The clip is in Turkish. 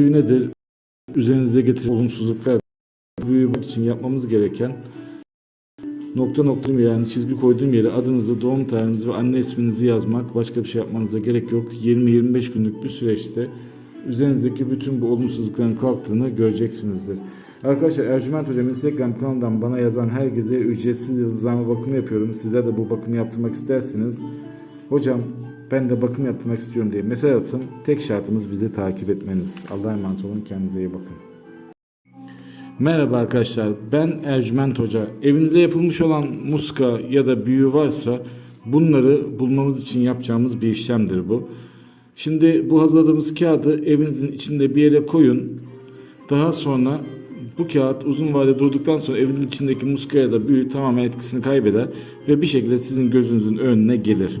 Büyü nedir? Üzerinize getiren olumsuzluklar. Büyü için yapmamız gereken nokta nokta yani çizgi koyduğum yere adınızı, doğum tarihinizi ve anne isminizi yazmak. Başka bir şey yapmanıza gerek yok. 20-25 günlük bir süreçte üzerinizdeki bütün bu olumsuzlukların kalktığını göreceksinizdir. Arkadaşlar Ercüment Hocam Instagram kanalından bana yazan herkese ücretsiz yıldızlama bakımı yapıyorum. Sizler de bu bakımı yaptırmak isterseniz hocam ben de bakım yaptırmak istiyorum diye mesaj atın. Tek şartımız bizi takip etmeniz. Allah'a emanet olun. Kendinize iyi bakın. Merhaba arkadaşlar. Ben Ercüment Hoca. Evinize yapılmış olan muska ya da büyü varsa bunları bulmamız için yapacağımız bir işlemdir bu. Şimdi bu hazırladığımız kağıdı evinizin içinde bir yere koyun. Daha sonra bu kağıt uzun vade durduktan sonra evin içindeki muska ya da büyü tamamen etkisini kaybeder ve bir şekilde sizin gözünüzün önüne gelir.